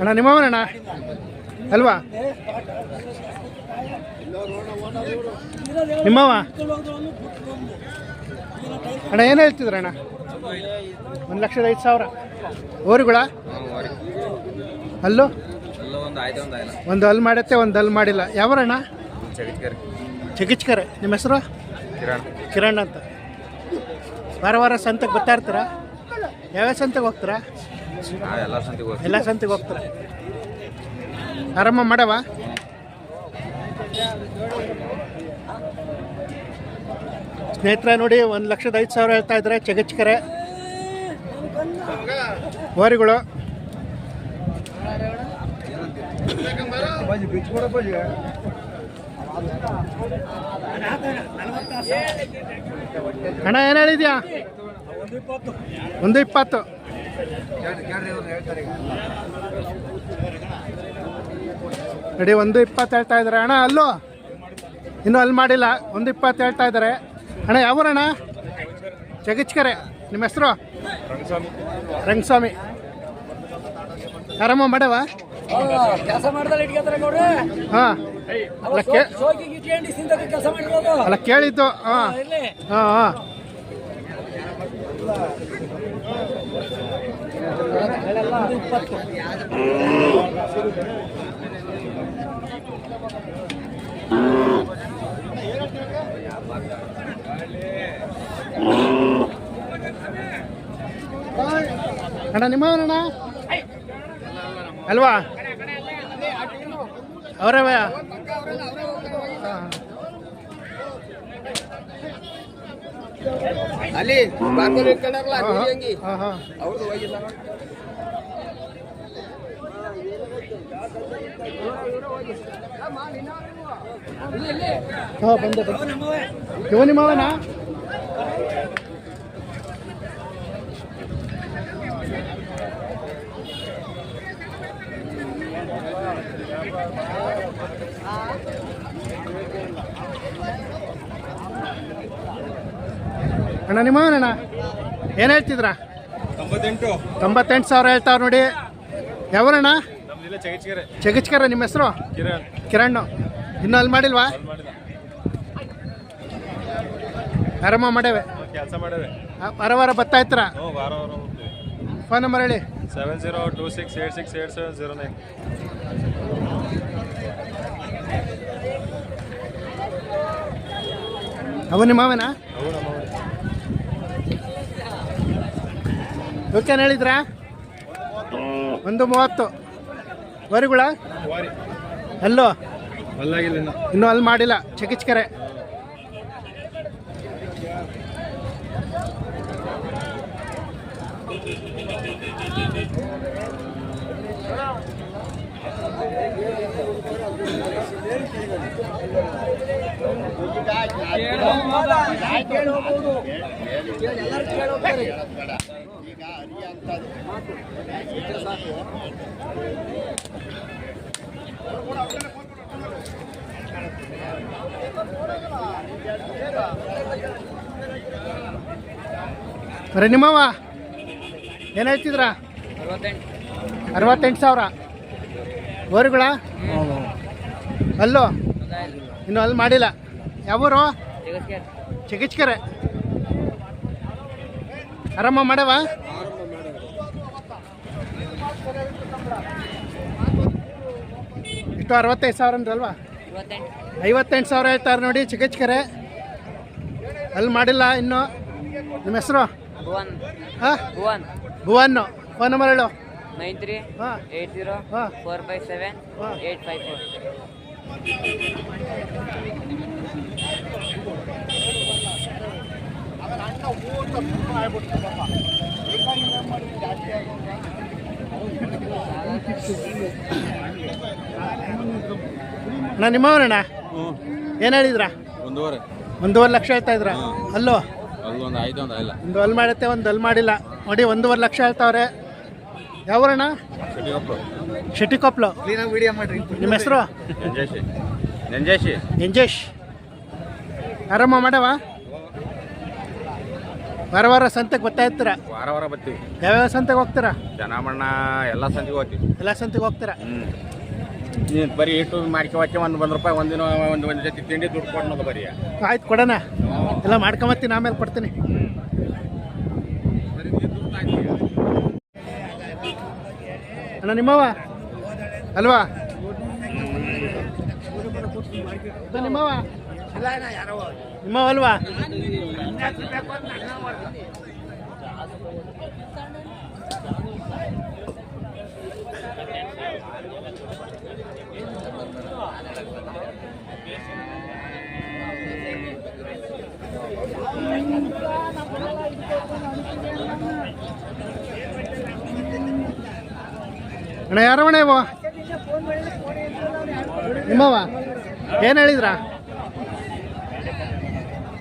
ಅಣ್ಣ ನಿಮ್ಮವನಣ್ಣ? ಅಲ್ವಾ? ನಿಮ್ಮವ? ಅಣ್ಣ ಏನು ಹೇಳ್ತಿದ್ರ ಅಣ್ಣ? ಒಂದು ಲಕ್ಷದ ಐದು ಸಾವಿರ. ಓರಿಗಳ ಅಲ್ಲೂ ಒಂದು ಹಲ್ ಮಾಡತ್ತೆ ಒಂದು ಅಲ್ಲಿ ಮಾಡಿಲ್ಲ. ಯಾವರಣ್ಣ? ಚಗಿಚ್ಕರೆ. ನಿಮ್ಮ ಹೆಸರು? ಕಿರಣ್. ಕಿರಣ್ ಅಂತ. ವಾರ ವಾರ ಸಂತಕ್ಕೆ ಬರ್ತಾ ಇರ್ತೀರಾ? ಯಾವ್ಯಾವ ಸಂತೆಗೆ ಹೋಗ್ತೀರಾ? ಎಲ್ಲ ಸಂತಿಗೆ ಎಲ್ಲ ಸಂತೆಗೆ ಹೋಗ್ತೀರಾ? ಆರಾಮ ಮಾಡವ? ಸ್ನೇಹಿತರೆ ನೋಡಿ ಒಂದು ಲಕ್ಷದ ಐದು ಸಾವಿರ ಹೇಳ್ತಾ ಇದ್ದಾರೆ ಚಗಚ್ಕರೆ. ಹೋರಿಗಳು. ಅಣ್ಣ ಏನು ಹೇಳಿದ್ಯಾ? ಒಂದು ಇಪ್ಪತ್ತು. ನಡಿ ಒಂದು ಇಪ್ಪತ್ತು ಹೇಳ್ತಾ ಇದ್ದಾರೆ. ಅಣ್ಣ ಅಲ್ಲೋ? ಇನ್ನೂ ಅಲ್ಲಿ ಮಾಡಿಲ್ಲ. ಒಂದು ಇಪ್ಪತ್ತು ಹೇಳ್ತಾ ಇದ್ದಾರೆ. ಅಣ್ಣ ಯಾವೂರಣ್ಣ ಜಗಿಚ್ಕರೆ. ನಿಮ್ಮ ಹೆಸರು? ರಂಗಸ್ವಾಮಿ. ಆರಾಮ ಮಾಡವ? ಹಾಂ. ಅಲ್ಲ ಕೇಳಿದ್ದು ಹಾಂ. ಹಾಂ ಹಾಂ. ಅಣ್ಣ ನಿಮ್ಮವನಣ್ಣ ಅಲ್ವಾ? ಅವರವೇ ಅಲ್ಲಿ ಬಾರ್ಕೋಲ್ ಇಟ್ಕೊಂಡಾರಲ್ಲ ಹಾಂ ಅವ್ರದ್ದು ಹೋಗಿಲ್ಲ ಹಾ ಬಂದೆ ಬಂದೆ. ಇವ ನಿಮ್ಮವನ ಅಣ್ಣ ನಿಮ್ಮ ಅಣ್ಣ? ಏನು ಹೇಳ್ತಿದ್ರ? ತೊಂಬತ್ತೆಂಟು. ತೊಂಬತ್ತೆಂಟು ಸಾವಿರ ಹೇಳ್ತಾವ್ರ ನೋಡಿ. ಯಾವಣ್ಣ ಚಗಚ್ಕರೆ ನಿಮ್ಮ ಹೆಸರು? ಕಿರಣ್. ಇನ್ನು ಅಲ್ಲಿ ಮಾಡಿಲ್ವಾ? ಆರಾಮ ಮಾಡೇವೆ ಕೆಲಸ ಮಾಡೇವೆ ವಾರ ವಾರ ಬರ್ತಾ ಹೋಗ್ತೀವಿ. ಫೋನ್ ನಂಬರ್ ಹೇಳಿ. Seven zero two six eight six eight seven zero nine. ಅವು ನಿಮ್ಮ ಮಾವನ. ಓಕೆ ಹೇಳಿದ್ರಾ? ಒಂದು ಮೂವತ್ತು. ವರಿಗಳ? ಹಲೋ ಅಲ್ಲೋ? ಇನ್ನೂ. ಅಲ್ಲಿ ಮಾಡಿಲ್ಲ. ಚಿಕಿಚ್ಕರೆ ಬರೀ ನಿಮ್ಮವ ಏನು ಹೇಳ್ತಿದ್ರ? ಅರವತ್ತೆಂಟು ಸಾವಿರ. ಗೋರಿಗಳ ಅಲ್ಲೋ? ಇನ್ನು ಅಲ್ಲಿ ಮಾಡಿಲ್ಲ. ಯಾವೂರು? ಚಿಕಿತ್ಸಕರೆ. ಆರಾಮ ಮಾಡವ ಇಷ್ಟು ಅರವತ್ತೈದು ಸಾವಿರ ಅಂದ್ರಲ್ವಾ? ಐವತ್ತೆಂಟು ಸಾವಿರ ಹೇಳ್ತಾರೆ ನೋಡಿ ಚಿಕಿತ್ಸಕರೆ. ಅಲ್ಲಿ ಮಾಡಿಲ್ಲ ಇನ್ನು. ನಿಮ್ಮ ಹೆಸರು? ಭುವನ್. ಹಾಂ? ಭುವನ್ ಭುವನ್ನು ಫೋನ್ ನಂಬರ್ ಹೇಳು. ನೈನ್ ತ್ರೀ ಹಾಂ. ಏಟ್ ಜೀರೋ ಹಾಂ. Four five seven eight five four ಅಣ್ಣ ನಿಮ್ಮವನಣ್ಣ ಏನು ಹೇಳಿದ್ರ? ಒಂದೂವರೆ. ಒಂದೂವರೆ ಲಕ್ಷ ಹೇಳ್ತಾ ಇದ್ರ? ಅಲ್ಲೋ? ಅಲ್ಲಿ ಒಂದು ಆಯ್ತು ಒಂದು ಇಲ್ಲ. ಒಂದು ಅಲ್ಲಿ ಮಾಡುತ್ತೆ ಒಂದು ಅಲ್ಲಿ ಮಾಡಿಲ್ಲ. ನೋಡಿ ಒಂದೂವರೆ ಲಕ್ಷ ಹೇಳ್ತಾವ್ರೆ. ಯಾವೂರಣ್ಣ? ವಿಡಿಯೋ ಶೆಟ್ಟಿಕೊಪ್ಲು. ನಿಮ್ಮ ಹೆಸರು? ನಂಜೇಶಿ. ನಂಜೇಶ್. ಎಂಜೇಶ್ ಆರಾಮ ಮಾಡವ? ವಾರ ವಾರ ಸಂತೆಗೆ ಬರ್ತಾ ಇರ್ತೀರಾ? ವಾರ ವಾರ ಬರ್ತೀವಿ. ಯಾವ್ಯಾವ ಸಂತೆಗೆ ಹೋಗ್ತೀರಾ? ಜನಮಣ್ಣ ಎಲ್ಲ ಸಂತೆಗೆ ಹೋಗ್ತೀವಿ. ಎಲ್ಲ ಸಂತೆಗೆ ಹೋಗ್ತೀರಾ? ಬರೀ ಇಟ್ಟು ಮಾಡ್ಕೊ ಹೋಗ್ಕೆ ಒಂದು ಒಂದು ರೂಪಾಯಿ ಒಂದಿನ ಒಂದು ಒಂದು ಜೊತೆ ತಿಂಡಿ ದುಡ್ಡು ಕೊಡೋದು ಬರೀ. ಆಯ್ತು ಕೊಡೋಣ. ಎಲ್ಲ ಮಾಡ್ಕೊಂಬತ್ತೀನಿ ಆಮೇಲೆ ಕೊಡ್ತೀನಿ. ಅಣ್ಣ ನಿಮ್ಮವ ಅಲ್ವಾ? ನಿಮ್ಮವ ನಿಮ್ಮವ ಅಲ್ವಾ? ಅಣ್ಣ ಯಾರವಣ ಇವ? ನಿಮ್ಮವ ಏನು ಹೇಳಿದ್ರ?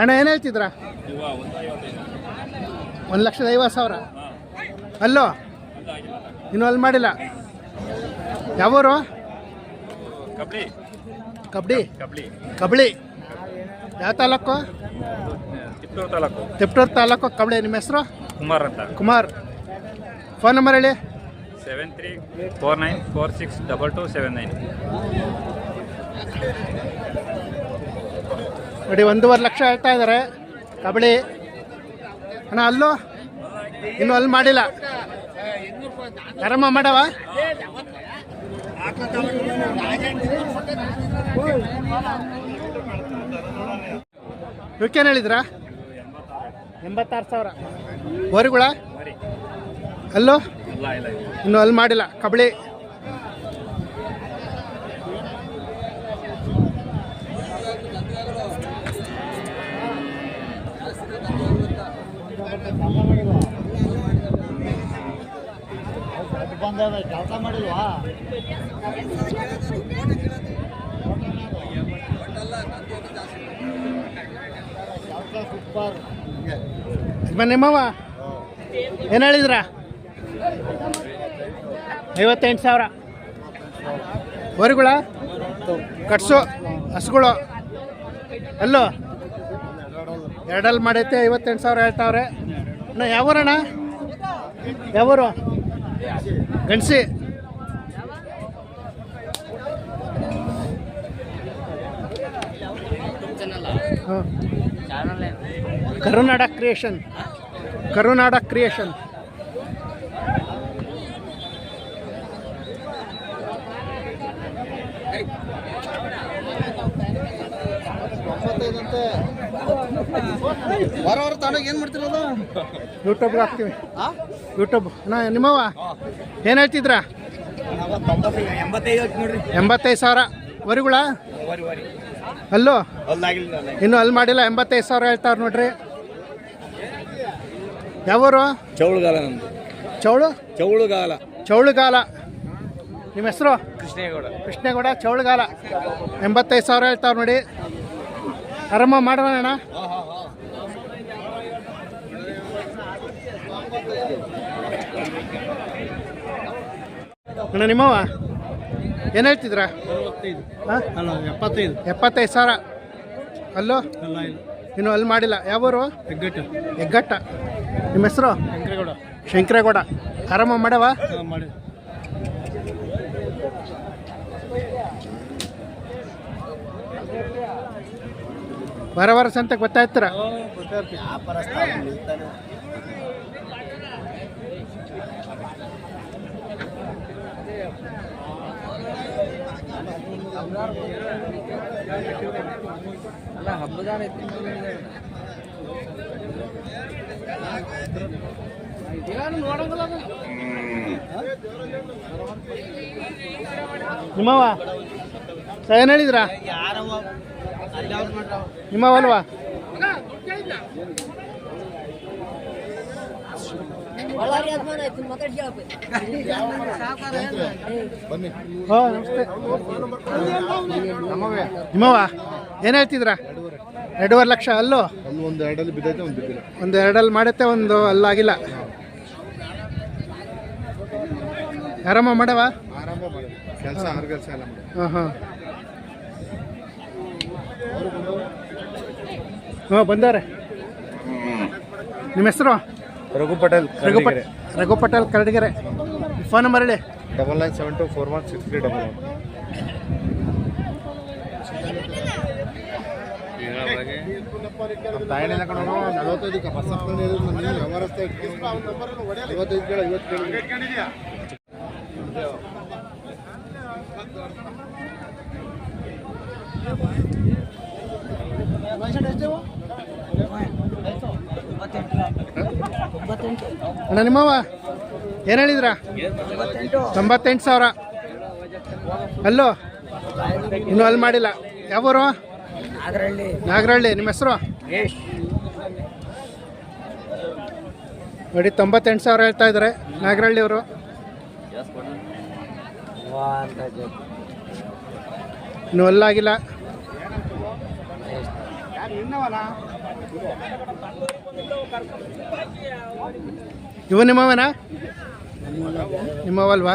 ಅಣ್ಣ ಏನು ಹೇಳ್ತಿದ್ರ? ಒಂದು ಲಕ್ಷದ ಐವತ್ತು ಸಾವಿರ. ಅಲ್ಲೋ? ಇನ್ನೂ ಅಲ್ಲಿ ಮಾಡಿಲ್ಲ. ಯಾವೂರು? ಕಬ್ಲಿ ಕಬಡ್ಡಿ ಕಬಡ್ಡಿ ಕಬಡ್ಡಿ ಯಾವ ತಾಲೂಕು? ತಿಪ್ಟೂರು ತಾಲೂಕು. ತಿಪ್ಟೂರು ತಾಲೂಕು ಕಬಡ್ಡಿ ನಿಮ್ಮ ಹೆಸರು? ಕುಮಾರ್ ಅಂತ. ಕುಮಾರ್. ಫೋನ್ ನಂಬರ್ ಹೇಳಿ. Seven three four nine four six double two seven nine. ನೋಡಿ, ಒಂದೂವರೆ ಲಕ್ಷ ಹೇಳ್ತಾ ಇದ್ದಾರೆ. ಕಬಡ್ಡಿ ಅಣ್ಣ, ಅಲ್ಲೂ? ಇನ್ನು ಅಲ್ಲಿ ಮಾಡಿಲ್ಲ. ಆರಾಮ ಮಾಡವ? ಇವಕ್ಕೇನು ಹೇಳಿದ್ರಾ? ಎಂಬತ್ತಾರು ಸಾವಿರ. ಬೋರಿಗಳ ಅಲ್ಲೋ? ಇನ್ನೂ ಅಲ್ಲಿ ಮಾಡಿಲ್ಲ ಕಬಡ್ಡಿ. ಬನ್ನಿ ನಿಮ್ಮವ ಏನು ಹೇಳಿದ್ರ? ಐವತ್ತೆಂಟು ಸಾವಿರ. ಹೊರಗುಳ ಕಟ್ಸು, ಹಸುಗಳು. ಅಲ್ಲೋ? ಎರಡಲ್ಲಿ ಮಾಡೈತೆ, ಐವತ್ತೆಂಟು ಸಾವಿರ ಹೇಳ್ತಾವ್ರೆ. ಅಣ್ಣ ಯಾವೂರಣ್ಣ? ಯಾವೂರು? ಗಣಸಿ. ಕರುನಾಡ ಕ್ರಿಯೇಷನ್. ಕರುನಾಡ ಕ್ರಿಯೇಷನ್. ವಾರ ವಾರ ತಗೊಂಡೋಗಿ ಏನು ಮಾಡ್ತಿರೋದು ಯೂಟ್ಯೂಬ್ಗೆ ಹಾಕ್ತೀವಿ. ಯೂಟ್ಯೂಬ್. ಅಣ್ಣ ನಿಮ್ಮವ ಏನು ಹೇಳ್ತಿದ್ರ? ಎಂಬತ್ತೈದು ನೋಡ್ರಿ ಎಂಬತ್ತೈದು ಸಾವಿರ. ವರಿಗಳ? ಅಲ್ಲೋ? ಇನ್ನು ಇನ್ನೂ ಅಲ್ಲಿ ಮಾಡಿಲ್ಲ ಎಂಬತ್ತೈದು ಸಾವಿರ ಹೇಳ್ತಾವ್ರೆ ನೋಡ್ರಿ. ಯಾವರು? ಚೌಳುಗಾಲ ನಮ್ದು ಚೌಳು? ಚೌಳುಗಾಲ. ಚೌಳುಗಾಲ. ನಿಮ್ಮ ಹೆಸರು? ಕೃಷ್ಣೇಗೌಡ. ಕೃಷ್ಣೇಗೌಡ ಚೌಳುಗಾಲ. ಎಂಬತ್ತೈದು ಸಾವಿರ ಹೇಳ್ತಾವ್ರೆ ನೋಡಿ. ಆರಾಮ ಮಾಡೋಣ ಅಣ್ಣ. ಅಣ್ಣ ನಿಮ್ಮವ ಏನು ಹೇಳ್ತಿದ್ರ? ಎಪ್ಪತ್ತೈದು ಎಪ್ಪತ್ತೈದು ಸಾವಿರ. ಅಲ್ಲೋ? ಇನ್ನು ಅಲ್ಲಿ ಮಾಡಿಲ್ಲ. ಯಾವೂರು ಹೆಗ್ಗಟ್ಟು. ಹೆಗ್ಗಟ್ಟ. ನಿಮ್ಮ ಹೆಸರು? ಶಂಕರೇಗೌಡ. ಶಂಕರೇಗೌಡ. ಆರಾಮ ಮಾಡವಾ? ಮಾಡಿ ವಾರ ವರ್ಷ ಅಂತ ಗೊತ್ತಾಯ್ತರ? ಅಲ್ಲ ಹಬ್ಬದಾನ ನಿಮ್ಮವ ಏನು ಹೇಳಿದ್ರ? ನಿಮ್ಮವಲ್ವಾ ಹೋ ನಮಸ್ತೆ. ನಿಮ್ಮವ ಏನು ಹೇಳ್ತಿದ್ರ? ಎರಡೂವರೆ ಲಕ್ಷ ಅಲ್ಲೋ? ಒಂದು ಎರಡಲ್ಲಿ ಬಿದ್ದೈತೆ ಒಂದು ಒಂದು ಎರಡಲ್ಲಿ ಮಾಡುತ್ತೆ ಒಂದು ಅಲ್ಲಾಗಿಲ್ಲ. ಆರಾಮ ಮಾಡವಾ ಆರಾಮ ಮಾಡಿ ಕೆಲಸ ಆರು ಕೆಲಸ ಎಲ್ಲ ಮಾಡಿ ಹಾಂ ಹಾಂ. ಹಾಂ ಬಂದಾರೆ. ನಿಮ್ಮ ಹೆಸರು? ರಘು ಪಟೇಲ್ ರಘು ಪಟೇಲ್ ರಘು ಪಟೇಲ್ ಕರಡಿಗೆರೆ. ಫೋನ್ ನಂಬರ್ ಹೇಳಿ. Double nine seven two four one six three double one. ನಲವತ್ತೈದಕ್ಕೆ ಬಸ್ ನೀನು ವ್ಯವಹಾರಸ್ಥ ಐವತ್ತೈದು ಕೇಳ ಐವತ್ತು ಕೇಳ. ಅಣ್ಣ ನಿಮ್ಮವ ಏನು ಹೇಳಿದ್ರ? ತೊಂಬತ್ತೆಂಟು ಸಾವಿರ. ಅಲ್ಲೋ? ಇನ್ನೂ ಅಲ್ಲಿ ಮಾಡಿಲ್ಲ. ಯಾವೂರು? ನಾಗರಹಳ್ಳಿ. ನಿಮ್ಮ ಹೆಸರು? ನೋಡಿ ತೊಂಬತ್ತೆಂಟು ಸಾವಿರ ಹೇಳ್ತಾ ಇದ್ದಾರೆ ನಾಗರಹಳ್ಳಿ ಅವರು. ಇನ್ನು ಅಲ್ಲಾಗಿಲ್ಲ. ಇವ ನಿಮ್ಮವನಾ? ನಿಮ್ಮವಲ್ವಾ?